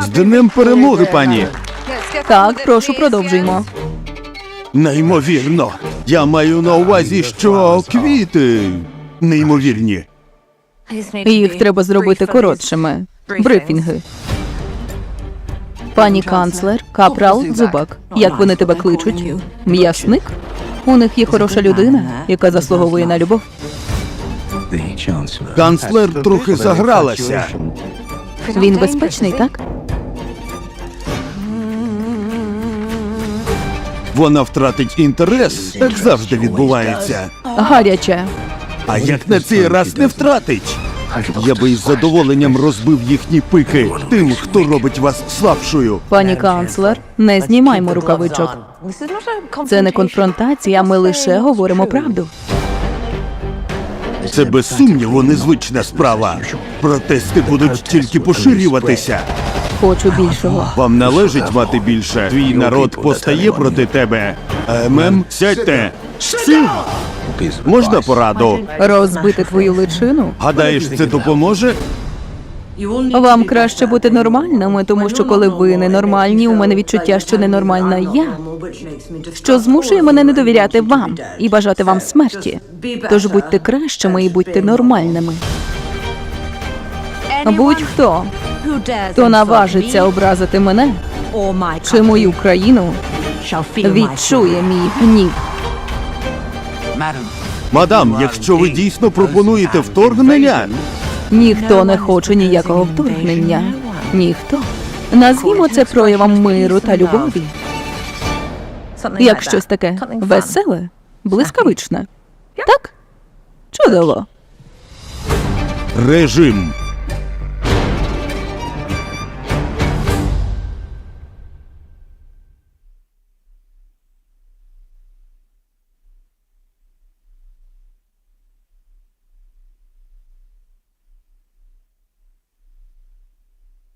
З днем перемоги, пані! Так, прошу, продовжуймо. Неймовірно. Я маю на увазі, що квіти неймовірні. Їх треба зробити коротшими. Брифінги. Пані канцлер, капрал, зубак. Як вони тебе кличуть? М'ясник? У них є хороша людина, яка заслуговує на любов. Канцлер трохи загралася. Він безпечний, так? Вона втратить інтерес, так завжди відбувається. Гаряче. А як на цей раз не втратить? Я би із задоволенням розбив їхні пики тим, хто робить вас слабшою. Пані канцлер, не знімаймо рукавичок. Це не конфронтація, ми лише говоримо правду. Це без сумніву незвична справа. Протести будуть тільки поширюватися. Хочу більшого. Вам належить мати більше. Твій народ постає проти тебе. Емем, сядьте. Можна пораду? Розбити твою личину? Гадаєш, це допоможе? Вам краще бути нормальними, тому що коли ви ненормальні, у мене відчуття, що ненормальна я, що змушує мене не довіряти вам і бажати вам смерті. Тож будьте кращими і будьте нормальними. Будь-хто, хто наважиться образити мене чи мою країну, відчує мій гнів. Мадам, якщо ви дійсно пропонуєте вторгнення, Ніхто не хоче ніякого вторгнення. Ніхто. Назвімо це проявом миру та любові. Як щось таке веселе, блискавичне. Так? Чудово. режим.